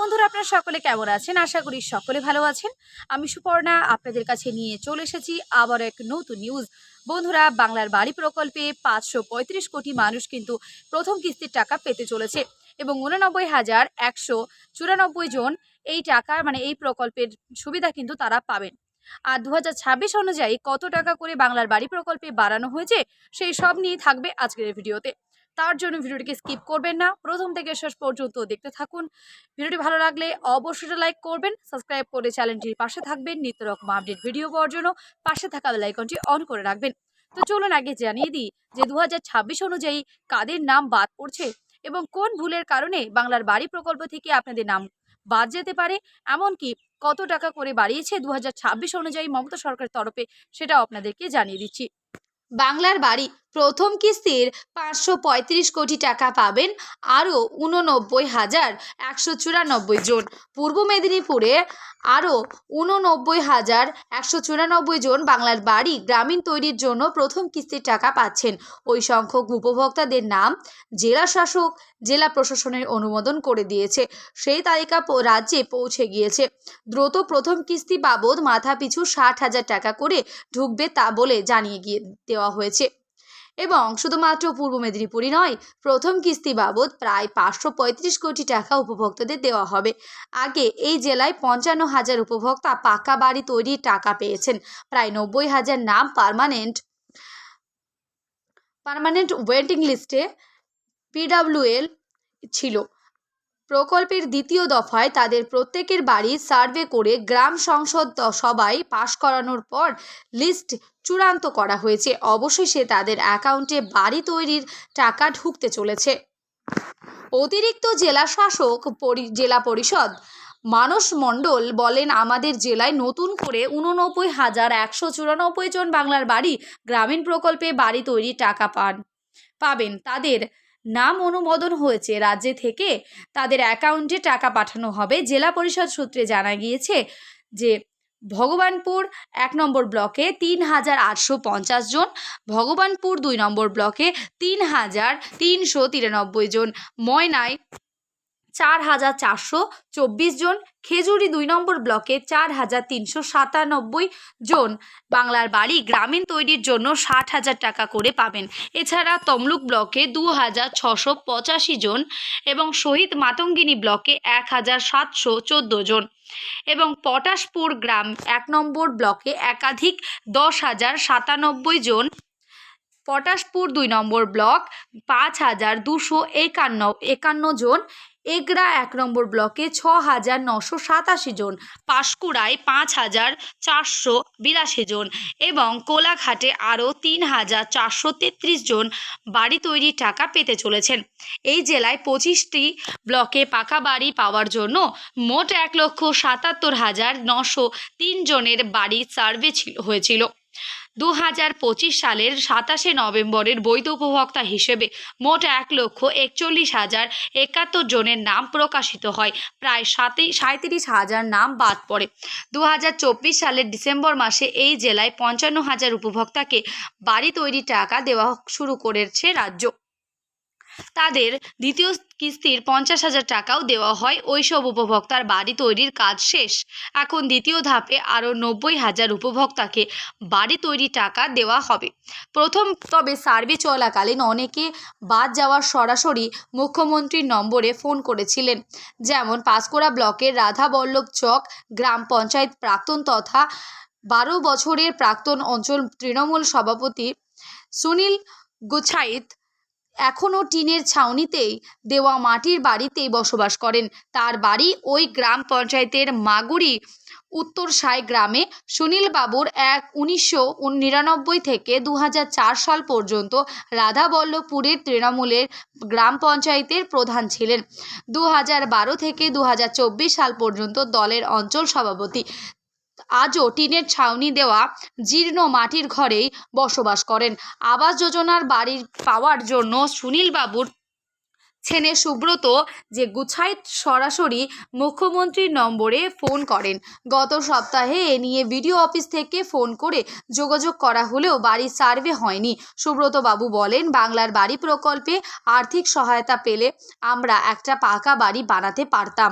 বন্ধুরা, আপনারা সকলে কেমন আছেন? আশা করি সকলে ভালো আছেন। আমি সুপর্ণা, আপনাদের কাছে নিয়ে চলে এসেছি আবার এক নতুন নিউজ বন্ধুরা, বাংলার বাড়ি প্রকল্পে পাঁচশো পঁয়ত্রিশ কোটি মানুষ কিন্তু প্রথম কিস্তির টাকা পেতে চলেছে এবং উননব্বই হাজার একশো চুরানব্বই জন এই টাকা মানে এই প্রকল্পের সুবিধা কিন্তু তারা পাবেন। আর দু অনুযায়ী কত টাকা করে বাংলার বাড়ি প্রকল্পে বাড়ানো হয়েছে, সেই সব নিয়ে থাকবে আজকের ভিডিওতে। তার জন্য ভিডিওটিকে স্কিপ করবেন না। প্রথম থেকে শেষ পর্যন্ত দেখতে থাকুন। ভিডিওটি ভালো লাগলে অবশ্যই লাইক করবেন, সাবস্ক্রাইব করে চ্যানেলটির পাশে থাকবেন। নিত্য রকম আপডেট ভিডিও পাওয়ার জন্য পাশে থাকা লাইকনটি অন করে রাখবেন। তো চলুন আগে জানিয়ে দিই যে দু হাজার ছাব্বিশ অনুযায়ী কাদের নাম বাদ পড়ছে এবং কোন ভুলের কারণে বাংলার বাড়ি প্রকল্প থেকে আপনাদের নাম বাদ যেতে পারে? এমনকি কত টাকা করে বাড়িয়েছে দু হাজার ছাব্বিশ অনুযায়ী মমতা সরকারের তরফে সেটাও আপনাদেরকে জানিয়ে দিচ্ছি। বাংলার বাড়ি। প্রথম কিস্তির পাঁচশো পঁয়ত্রিশ কোটি টাকা পাবেন আরও উননব্বই হাজার একশো চুরানব্বই জন। পূর্ব মেদিনীপুরে আরও উননব্বই হাজার একশো চুরানব্বই জন বাংলার বাড়ি গ্রামীণ তৈরির জন্য প্রথম কিস্তির টাকা পাচ্ছেন। ওই সংখ্যক উপভোক্তাদের নাম জেলা শাসক, জেলা প্রশাসনের অনুমোদন করে দিয়েছে। সেই তালিকা রাজ্যে পৌঁছে গিয়েছে। দ্রুত প্রথম কিস্তি বাবদ মাথাপিছু ষাট হাজার টাকা করে ঢুকবে তা বলে জানিয়ে গিয়ে দেওয়া হয়েছে। এবং শুধুমাত্র পূর্ব মেদিনীপুরই নয়, প্রথম কিস্তি বাবদ প্রায় পাঁচশো পঁয়ত্রিশ কোটি টাকা উপভোক্তাদের দেওয়া হবে। আগে এই জেলায় পঞ্চান্ন হাজার উপভোক্তা পাকা বাড়ি তৈরির টাকা পেয়েছেন, প্রায় নব্বই হাজার নাম পারমানেন্ট। পার্মানেন্ট ওয়েটিং লিস্টে পিডাব্লিউএল ছিল। প্রকল্পের দ্বিতীয় দফায় তাদের প্রত্যেকের বাড়ি সার্ভে করে গ্রাম সংসদ সবাই পাশ করানোর পর লিস্ট চূড়ান্ত করা হয়েছে। অবশেষে তাদের অ্যাকাউন্টে বাড়ি তৈরির টাকা ঢুকতে চলেছে। অতিরিক্ত জেলা শাসক জেলা পরিষদ মানস মণ্ডল বলেন, আমাদের জেলায় নতুন করে উননব্বই হাজার একশো চুরানব্বই জন বাংলার বাড়ি গ্রামীণ প্রকল্পে বাড়ি তৈরির টাকা পান, পাবেন। তাদের নাম অনুমোদন হয়েছে। রাজ্যে থেকে তাদের অ্যাকাউন্টে টাকা পাঠানো হবে। জেলা পরিষদ সূত্রে জানা গিয়েছে যে ভগবানপুর এক নম্বর ব্লকে তিন হাজার আটশো পঞ্চাশ জন, ভগবানপুর দুই নম্বর ব্লকে তিন হাজার তিনশো তিরানব্বই জন, ময়নায় চার হাজার চারশো চব্বিশ জন, খেজুরি দুই নম্বর ব্লকে চার হাজার তিনশো সাতানব্বই জন। বাংলার বাড়ি গ্রামীণ তৈরির জন্য ষাট হাজার টাকা করে পাবেন। এছাড়া তমলুক ব্লকে দু হাজার ছশো পঁচাশি জন এবং শহীদ মাতঙ্গিনী ব্লকে এক হাজার সাতশো চোদ্দ জন। এবং পটাশপুর গ্রাম এক নম্বর ব্লকে একাধিক দশ হাজার সাতানব্বই জন পটাশপুর দুই নম্বর ব্লক, পাঁচ হাজার দুশো একান্ন একান্ন জন। এগরা এক নম্বর ব্লকে ছ হাজার নশো সাতাশি জন। পাঁশকুড়ায় পাঁচ হাজার চারশো বিরাশি জন এবং কোলাঘাটে আরও তিন হাজার চারশো তেত্রিশ জন বাড়ি তৈরির টাকা পেতে চলেছেন। এই জেলায় পঁচিশটি ব্লকে পাকা বাড়ি পাওয়ার জন্য মোট এক লক্ষ সাতাত্তর হাজার নশো তিন জনের বাড়ি সার্ভে ছিল, হয়েছিল। দু হাজার পঁচিশ সালের সাতাশে নভেম্বরের বৈধ উপভোক্তা হিসেবে মোট এক লক্ষ একচল্লিশ হাজার একাত্তর জনের নাম প্রকাশিত হয়। প্রায় সাতই সাঁত্রিশ হাজার নাম বাদ পড়ে। দু হাজার চব্বিশ সালের ডিসেম্বর মাসে এই জেলায় পঞ্চান্ন হাজার উপভোক্তাকে বাড়ি তৈরি টাকা দেওয়া শুরু করেছে রাজ্য। তাদের দ্বিতীয় কিস্তির পঞ্চাশ হাজার টাকাও দেওয়া হয়। ওইসব উপভোক্তার বাড়ি তৈরির কাজ শেষ। এখন দ্বিতীয় ধাপে আরও নব্বই হাজার উপভোক্তাকে বাড়ি তৈরি টাকা দেওয়া হবে। প্রথম তবে সার্ভে চলাকালীন অনেকে বাদ যাওয়ার সরাসরি মুখ্যমন্ত্রীর নম্বরে ফোন করেছিলেন। যেমন পাঁশকুড়া ব্লকের রাধাবল্লভ চক গ্রাম পঞ্চায়েত প্রাক্তন তথা বারো বছরের প্রাক্তন অঞ্চল তৃণমূল সভাপতি সুনীল গুছাইত এখনও টিনের ছাউনিতেই দেওয়া মাটির বাড়িতেই বসবাস করেন। তার বাড়ি ওই গ্রাম পঞ্চায়েতের মাগুরি উত্তর সাই গ্রামে। সুনীল বাবুর এক উনিশশো নিরানব্বই থেকে দু হাজার চার সাল পর্যন্ত রাধাবল্লভপুরের তৃণমূলের গ্রাম পঞ্চায়েতের প্রধান ছিলেন। দু থেকে দু হাজার চব্বিশ সাল পর্যন্ত দলের অঞ্চল সভাপতি। আজও টিনের ছাউনি দেওয়া জীর্ণ মাটির ঘরেই বসবাস করেন। আবাস যোজনার বাড়ির পাওয়ার জন্য সুনীল বাবুর ছেলে সুব্রত যে গুছাইত সরাসরি মুখ্যমন্ত্রীর নম্বরে ফোন করেন। গত সপ্তাহে এ নিয়ে বিডিও অফিস থেকে ফোন করে যোগাযোগ করা হলেও বাড়ির সার্ভে হয়নি। সুব্রত বাবু বলেন, বাংলার বাড়ি প্রকল্পে আর্থিক সহায়তা পেলে আমরা একটা পাকা বাড়ি বানাতে পারতাম।